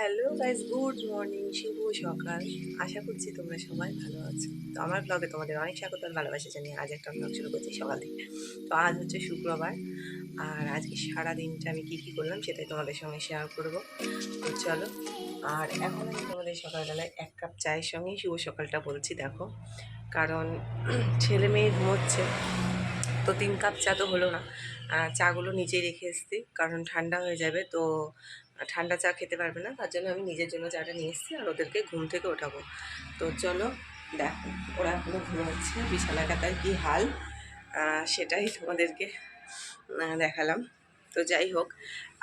Hello guys good morning শুভ সকাল। আশা করছি তোমরা সবাই ভালো আছো। তো আমার ব্লগে তোমাদের অনেক স্বাগত ভালোবাসা জানিয়ে আজ একটা ব্লগ শুরু করছি সকাল থেকে। তো আজ হচ্ছে শুক্রবার, আর আজকে সারা দিনটা আমি কী কী করলাম সেটাই তোমাদের সঙ্গে শেয়ার করব। তো চলো, আর এখন আমি তোমাদের সকালবেলায় এক কাপ চায়ের সঙ্গেই শুভ সকালটা বলছি, দেখো। কারণ ছেলে মেয়ে ঘুমোচ্ছে, তো তিন কাপ চা তো হলো না। চাগুলো নিচেই রেখে এসেছি, কারণ ঠান্ডা হয়ে যাবে, তো ঠান্ডা চা খেতে পারবে না, তার জন্য আমি নিজের জন্য চাটা নিয়ে এসেছি আর ওদেরকে ঘুম থেকে ওঠাবো। তো চলো, দেখো, ওরা এখনও ঘুমাচ্ছে, বিছানা কাতার কী হাল সেটাই তোমাদেরকে দেখালাম। তো যাই হোক,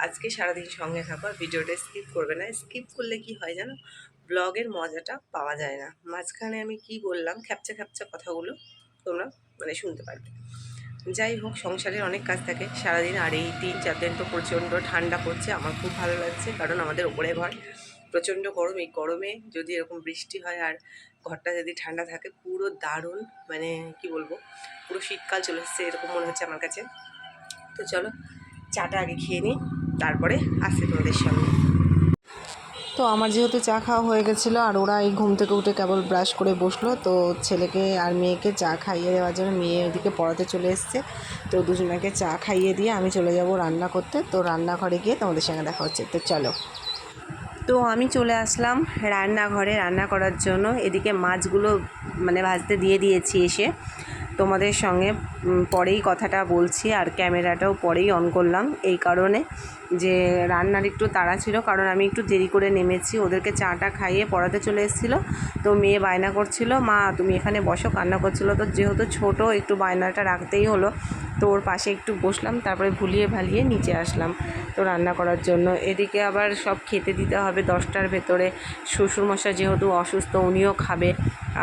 আজকে সারাদিন সঙ্গে থাকো ভিডিওটা স্কিপ করবে না। স্কিপ করলে কি হয় জানো? ব্লগের মজাটা পাওয়া যায় না। মাঝখানে আমি কি বললাম, খ্যাপচা খ্যাপচা কথাগুলো তোমরা মানে শুনতে পারবে। যাই হোক, সংসারের অনেক কাজ থাকে। সারাদিন আর এই তিন চার দিন তো প্রচণ্ড ঠান্ডা পড়ছে, আমার খুব ভালো লাগছে কারণ আমাদের ওপরে ঘর। প্রচণ্ড গরম, এই গরমে যদি এরকম বৃষ্টি হয় আর ঘরটা যদি ঠান্ডা থাকে, পুরো দারুণ মানে কি বলব, পুরো শীতকাল চলে এসছে, এরকম মনে হচ্ছে আমার কাছে। তো চলো, চাটা আগে খেয়ে নিই, তারপরে আসছি তোমাদের সামনে তো আমার যেহেতু চা খাওয়া হয়ে গেছিল আর ওরা এই ঘুম থেকে উঠে কেবল ব্রাশ করে বসল, তো ছেলেকে আর মেয়েকে চা খাইয়ে দেওয়ার জন্য মেয়ে ওদিকে পড়াতে চলে এসছে। তো দুজনাকে চা খাইয়ে দিয়ে আমি চলে যাব রান্না করতে। তো রান্নাঘরে গিয়ে তোমাদের সঙ্গে দেখা হচ্ছে। তো চলো। তো আমি চলে আসলাম রান্নাঘরে রান্না করার জন্য। এদিকে মাছগুলো মানে ভাজতে দিয়ে দিয়েছি এসে। তোমাদের সঙ্গে পরেই কথাটা বলছি আর ক্যামেরাটাও পরেই অন করলাম। এই কারণে যে রান্নার একটু তাড়া ছিল, কারণ আমি একটু দেরি করে নেমেছি। ওদেরকে চাটা খাইয়ে পড়াতে চলে এসেছিল। তো মেয়ে বায়না করছিল, মা, তুমি এখানে বসো, কান্না করছিল। তো যেহেতু ছোট, একটু বায়নাটা রাখতেই হলো, তো ওর পাশে একটু বসলাম, তারপরে ভুলিয়ে ভালিয়ে নিচে আসলাম, তো রান্না করার জন্য। এদিকে আবার সব খেতে দিতে হবে দশটার ভেতরে। শ্বশুরমশাই যেহেতু অসুস্থ, উনিও খাবে।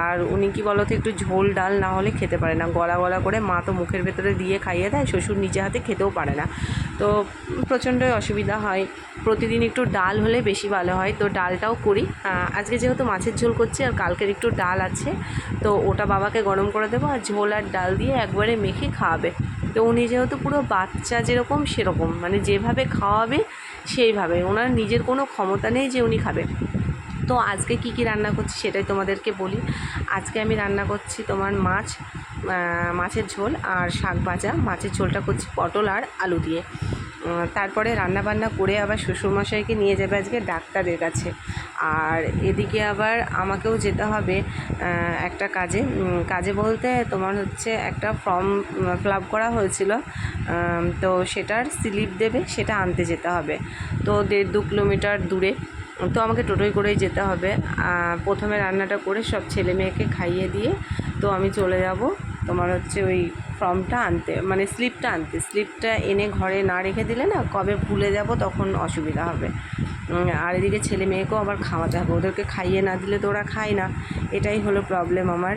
আর উনি কি বলতো, একটু ঝোল ডাল না হলে খেতে পারে না। গলা গলা করে মা তো মুখের ভেতরে দিয়ে খাইয়ে দেয়, শ্বশুর নিজে হাতে খেতেও পারে না। তো প্রচণ্ডই অসুবিধা হয়। প্রতিদিন একটু ডাল হলে বেশি ভালো হয়। তো ডালটাও করি। আজকে যেহেতু মাছের ঝোল করছি আর কালকের একটু ডাল আছে, তো ওটা বাবাকে গরম করে দেবো আর ঝোল আর ডাল দিয়ে একবারে মেখে খাওয়াবে। তো উনি যেহেতু পুরো বাচ্চা যেরকম সেরকম মানে যেভাবে খাওয়াবে সেইভাবে। ওনার নিজের কোনো ক্ষমতা নেই যে উনি খাবে। তো আজকে কি কি রান্না করছি সেটাই তোমাদেরকে বলি। আজকে আমি রান্না করছি তোমার মাছ মাছের ঝোল আর শাক ভাজা। মাছের ঝোলটা করছি পটল আর আলু দিয়ে। তারপরে রান্না বান্না করে আবার শ্বশুরমশাইকে নিয়ে যাবে আজকে ডাক্তারের কাছে। আর এদিকে আবার আমাকেও যেতে হবে একটা কাজে। কাজে বলতে তোমার হচ্ছে একটা ফর্ম ফিল করা হয়েছিল। তো সেটার স্লিপ দেবে, সেটা আনতে যেতে হবে। তো দেড় দু কিলোমিটার দূরে। তো আমাকে টোটোই করেই যেতে হবে। প্রথমে রান্নাটা করে সব ছেলে মেয়েকে খাইয়ে দিয়ে তো আমি চলে যাব। তোমার হচ্ছে ওই ফর্মটা আনতে মানে স্লিপটা আনতে। স্লিপটা এনে ঘরে না রেখে দিলে না কবে ভুলে যাব তখন অসুবিধা হবে। আর এদিকে ছেলে মেয়েকেও আবার খাওয়াতে হবে। ওদেরকে খাইয়ে না দিলে তো ওরা খায় না। এটাই হলো প্রবলেম আমার।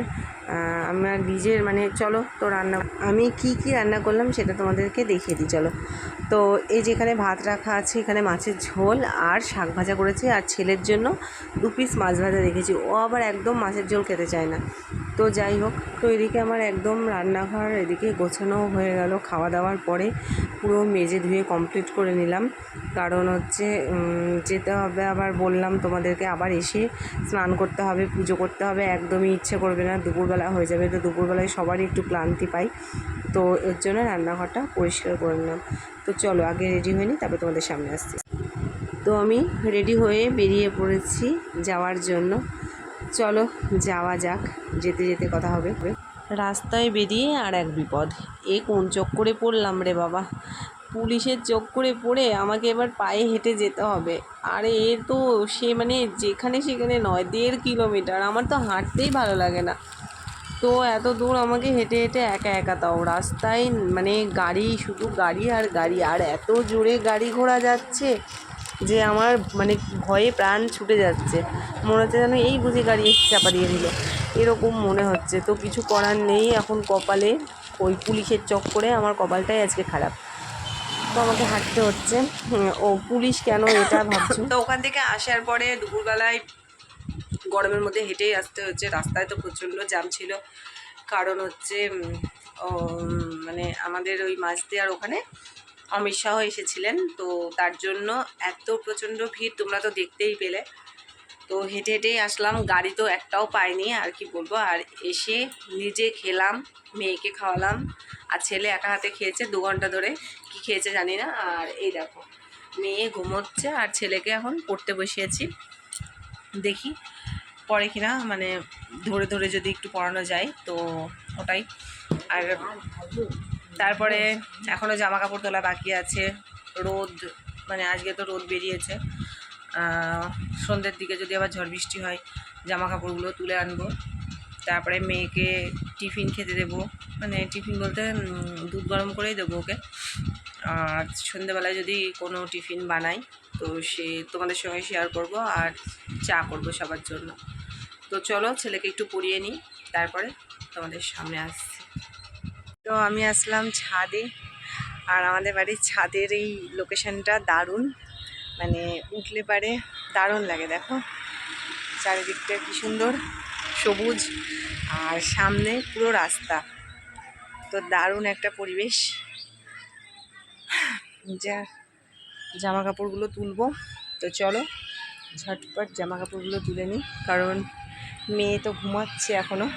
আমার নিজের মানে চলো তো রান্না, আমি কি কি রান্না করলাম সেটা তোমাদেরকে দেখিয়ে দিই, চলো। তো এই যেখানে ভাত রাখা আছে, এখানে মাছের ঝোল আর শাক ভাজা করেছি আর ছেলের জন্য দু পিস মাছ ভাজা রেখেছি। ও আবার একদম মাছের ঝোল খেতে চায় না। তো যাই হোক, তো এদিকে আমার একদম রান্নাঘর এদিকে গোছানো হয়ে গেল। খাওয়া দাওয়ার পরে পুরো মেজে ধুয়ে কমপ্লিট করে নিলাম। কারণ হচ্ছে যেতে হবে আবার বললাম তোমাদেরকে, আবার এসে স্নান করতে হবে, পুজো করতে হবে। একদমই ইচ্ছে করবে না, দুপুরবেলা হয়ে যাবে। তো দুপুরবেলায় সবারই একটু ক্লান্তি পাই। তো এর জন্য রান্নাঘরটা পরিষ্কার করে নিলাম। তো চলো, আগে রেডি হয়ে নিই, তারপরে তোমাদের সামনে আসছি। তো আমি রেডি হয়ে বেরিয়ে পড়েছি যাওয়ার জন্য। চলো, যাওয়া যাক, যেতে যেতে কথা হবে। রাস্তায় বেরিয়ে আর এক বিপদ। এ কোন চোখ চক্করে পড়লাম রে বাবা? পুলিশের চোখ করে পড়ে আমাকে এবার পায়ে হেঁটে যেতে হবে। আরে, এ তো সে মানে যেখানে সেখানে নয়, দেড় কিলোমিটার। আমার তো হাঁটতেই ভালো লাগে না। তো এত দূর আমাকে হেঁটে হেঁটে একা একা তাও রাস্তায় মানে গাড়ি, শুধু গাড়ি আর গাড়ি। আর এত জোরে গাড়ি ঘোড়া যাচ্ছে যে আমার মানে ভয়ে প্রাণ ছুটে যাচ্ছে। মনে হচ্ছে যেন এই বুঝি গাড়ি এসে চাপা দিয়ে দিল। এরকম মনে হচ্ছে। তো কিছু করার নেই। এখন কপালে ওই পুলিশের চক্করে আমার কপালটাই আজকে খারাপ। তো আমাকে হাঁটতে হচ্ছে। ও পুলিশ কেন এটা ভাবছ? তো ওখান থেকে আসার পরে দুপুরবেলায় গরমের মধ্যে হেঁটেই আসতে হচ্ছে। রাস্তায় তো প্রচণ্ড জ্যাম ছিল। কারণ হচ্ছে মানে আমাদের ওই মাছ দেওয়ার ওখানে অমিত শাহ এসেছিলেন। তো তার জন্য এত প্রচণ্ড ভিড় তোমরা তো দেখতেই পেলে। তো হেঁটে হেঁটেই আসলাম। গাড়ি তো একটাও পাইনি, আর কি বলব। আর এসে নিজে খেলাম, মেয়েকে খাওয়ালাম। আর ছেলে একা হাতে খেয়েছে দু ঘণ্টা ধরে। কি খেয়েছে জানি না। আর এই দেখো, মেয়ে ঘুমোচ্ছে। আর ছেলেকে এখন পড়তে বসিয়েছি। দেখি পরে কিনা মানে ধরে ধরে যদি একটু পড়ানো যায়, তো ওটাই। আর তারপরে এখনও জামা কাপড় তোলা বাকি আছে। রোদ মানে আজকে তো রোদ বেরিয়েছে। সন্ধ্যের দিকে যদি আবার ঝড় বৃষ্টি হয় জামা কাপড়গুলো তুলে আনব। তারপরে মেয়েকে টিফিন খেতে দেবো। মানে টিফিন বলতে দুধ গরম করেই দেবো ওকে। আর সন্ধ্যেবেলায় যদি কোনো টিফিন বানাই, তো সে তোমাদের সঙ্গে শেয়ার করব আর চা করব সবার জন্য। তো চলো ছেলেকে একটু পরিয়ে নিই, তারপরে তোমাদের সামনে আসছি। তো আমি আসলাম ছাদে, আর আমাদের বাড়ির ছাদের এই লোকেশানটা দারুণ। মানে উঠলে পারে দারুণ লাগে, দেখো। চারিদিকটা কি সুন্দর, সবুজ, আর সামনে পুরো রাস্তা। তো দারুণ একটা পরিবেশ। যা জামা কাপড়গুলো তুলবো। তো চলো, ঝটপট জামা কাপড়গুলো তুলে নিই, কারণ মেয়ে তো ঘুমাচ্ছে এখনও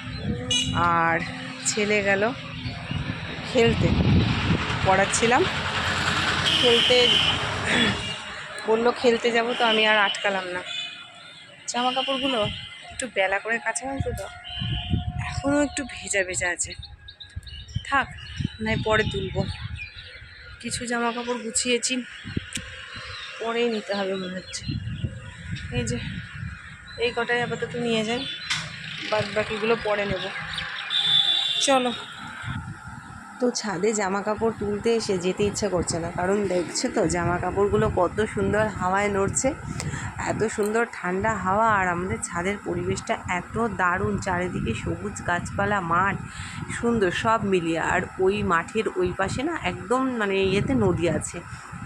আর ছেলে গেল খেলতে। পড়াচ্ছিলাম। খেলতে বলল খেলতে যাব তো আমি আর আটকালাম না। জামা কাপড়গুলো একটু বেলা করে কাছা হয়েছে তো। এখনও একটু ভেজা ভেজা আছে। থাক নয় পরে তুলবো। কিছু জামা কাপড় গুছিয়েছি। পরেই নিতে হবে মনে হচ্ছে। এই যে এই কটাই আপাতত নিয়ে যাই। বাদ বাকিগুলো পরে নেব। চলো। তো ছাদে জামা কাপড় তুলতে এসে যেতে ইচ্ছা করছে না। কারণ দেখছ তো জামা কাপড়গুলো কত সুন্দর হাওয়ায় নড়ছে। এত সুন্দর ঠান্ডা হাওয়া আর আমাদের ছাদের পরিবেশটা এত দারুণ। চারিদিকে সবুজ গাছপালা, মাঠ, সুন্দর সব মিলিয়ে। আর ওই মাঠের ওই পাশে না একদম মানে ইয়েতে নদী আছে।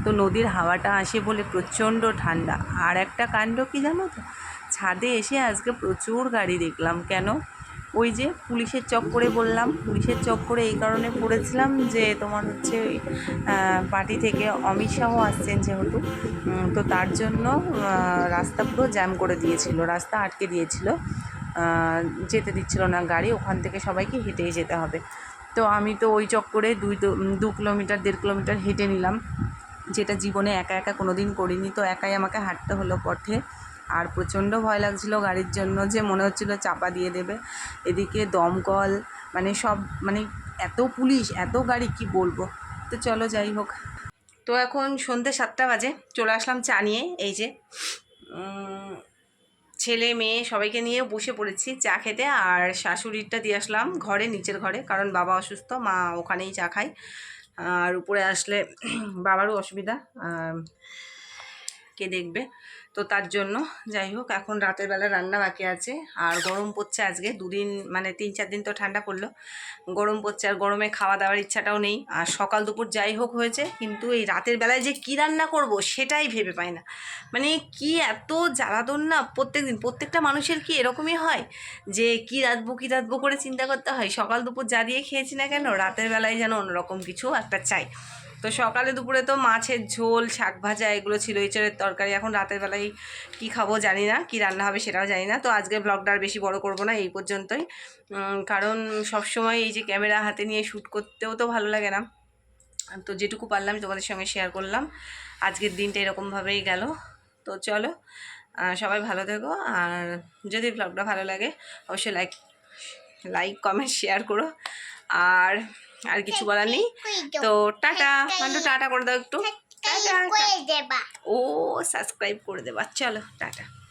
তো নদীর হাওয়াটা আসে বলে প্রচণ্ড ঠান্ডা। আর একটা কাণ্ড কি জানো তো? ছাদে এসে আজকে প্রচুর গাড়ি দেখলাম। কেন? ওই যে পুলিশের চক্করে বললাম। পুলিশের চক্করে এই কারণে পড়েছিলাম যে তোমার হচ্ছে পার্টি থেকে অমিত শাহ আসছেন যেহেতু তো তার জন্য রাস্তা পুরো জ্যাম করে দিয়েছিল, রাস্তা আটকে দিয়েছিল। যেতে দিচ্ছিল না গাড়ি, ওখান থেকে সবাইকে হেঁটেই যেতে হবে। তো আমি তো ওই চক্করে দুই দু কিলোমিটার, দেড় কিলোমিটার হেঁটে নিলাম। যেটা জীবনে একা একা কোনো দিন করিনি, তো একাই আমাকে হাঁটতে হলো পথে। আর প্রচণ্ড ভয় লাগছিল গাড়ির জন্য যে মনে হচ্ছিল চাপা দিয়ে দেবে। এদিকে দমকল মানে সব মানে এত পুলিশ, এত গাড়ি, কি বলব? তো চলো যাই হোক। তো এখন সন্ধ্যে সাতটা বাজে, চলে আসলাম চা নিয়ে, এই যে ছেলে, মেয়ে সবাইকে নিয়ে বসে পড়েছি চা খেতে আর শাশুড়িরটা দিয়ে আসলাম ঘরে, নিচের ঘরে, কারণ বাবা অসুস্থ, মা ওখানেই চা খায়। আর উপরে আসলে বাবারও অসুবিধা কে দেখবে? তো তার জন্য যাই হোক, এখন রাতের বেলা রান্না বাকি আছে। আর গরম পড়ছে আজকে, দুদিন মানে তিন চার দিন তো ঠান্ডা পড়ল। গরম পড়ছে, আর গরমে খাওয়া দাওয়ার ইচ্ছাটাও নেই। আর সকাল দুপুর যাই হোক হয়েছে, কিন্তু এই রাতের বেলায় যে কী রান্না করব সেটাই ভেবে পাই না। মানে কি এত জ্বালাতন না প্রত্যেক দিন প্রত্যেকটা মানুষের কি এরকমই হয়? যে কি রাঁধবো কি রাঁধবো করে চিন্তা করতে হয়? সকাল দুপুর যা দিয়ে খেয়েছি না কেন, রাতের বেলায় যেন অন্যরকম কিছু একটা চাই। তো সকালে দুপুরে তো মাছের ঝোল, শাক ভাজা এগুলো ছিল, এঁচড়ের তরকারি। এখন রাতের বেলায় কি খাব জানি না, কি রান্না হবে সেটাও জানি না। তো আজকে ব্লগটা আর বেশি বড় করব না, এই পর্যন্তই। কারণ সবসময় এই যে ক্যামেরা হাতে নিয়ে শ্যুট করতেও তো ভালো লাগে না। তো যেটুকু পারলাম তোমাদের সঙ্গে শেয়ার করলাম। আজকের দিনটা এরকমভাবেই গেল। তো চলো সবাই ভালো থেকো। আর যদি ব্লগটা ভালো লাগে, অবশ্যই লাইক লাইক কমেন্ট শেয়ার করো। আর আর কিছু বলার নেই। তো টাটা। মানে টাটা করে দাও একটু। টাটা ও সাবস্ক্রাইব করে দেবা। চলো টাটা।